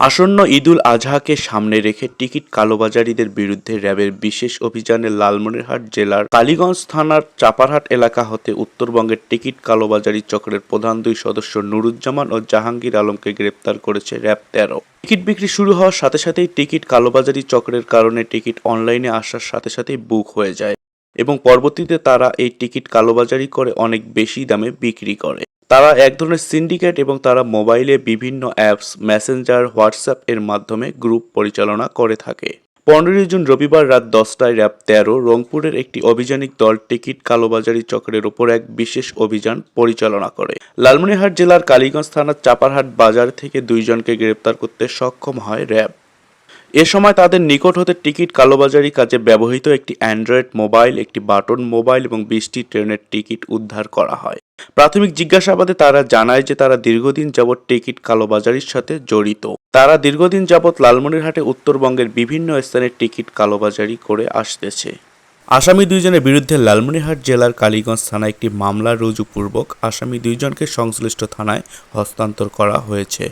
আসন্ন ঈদুল আজহাকে সামনে রেখে টিকিট কালোবাজারিদের বিরুদ্ধে র্যাবের বিশেষ অভিযানে লালমনিরহাট জেলার কালীগঞ্জ থানার চাপারহাট এলাকা হতে উত্তরবঙ্গের টিকিট কালোবাজারি চক্রের প্রধান দুই সদস্য নুরুজ্জামান ও জাহাঙ্গীর আলমকে গ্রেপ্তার করেছে র্যাব তেরো। টিকিট বিক্রি শুরু হওয়ার সাথে সাথেই টিকিট কালোবাজারি চক্রের কারণে টিকিট অনলাইনে আসার সাথে সাথেই বুক হয়ে যায় এবং পরবর্তীতে তারা এই টিকিট কালোবাজারি করে অনেক বেশি দামে বিক্রি করে। তারা এক ধরনের সিন্ডিকেট এবং তারা মোবাইলে বিভিন্ন অ্যাপস মেসেঞ্জার হোয়াটসঅ্যাপ এর মাধ্যমে গ্রুপ পরিচালনা করে থাকে। পনেরোই জুন রবিবার রাত দশটায় র্যাব তেরো, রংপুরের একটি অভিযানিক দল টিকিট কালোবাজারি চক্রের ওপর এক বিশেষ অভিযান পরিচালনা করে। লালমনিরহাট জেলার কালীগঞ্জ থানার চাপারহাট বাজার থেকে দুইজনকে গ্রেপ্তার করতে সক্ষম হয় র্যাব। এ সময় তাদের নিকট হতে টিকিট কালোবাজারি কাজে ব্যবহৃত একটি অ্যান্ড্রয়েড মোবাইল, একটি বাটন মোবাইল এবং বিশটি ট্রেনের টিকিট উদ্ধার করা হয়। প্রাথমিক জিজ্ঞাসাবাদে তারা জানায় যে তারা দীর্ঘদিন যাবৎ টিকিট কালোবাজারির সাথে জড়িত। তারা দীর্ঘদিন যাবৎ লালমনিরহাটে উত্তরবঙ্গের বিভিন্ন স্থানে টিকিট কালোবাজারি করে আসতেছে। আসামি দুইজনের বিরুদ্ধে লালমনিরহাট জেলার কালীগঞ্জ থানায় একটি মামলা রুজুপূর্বক আসামি দুইজনকে সংশ্লিষ্ট থানায় হস্তান্তর করা হয়েছে।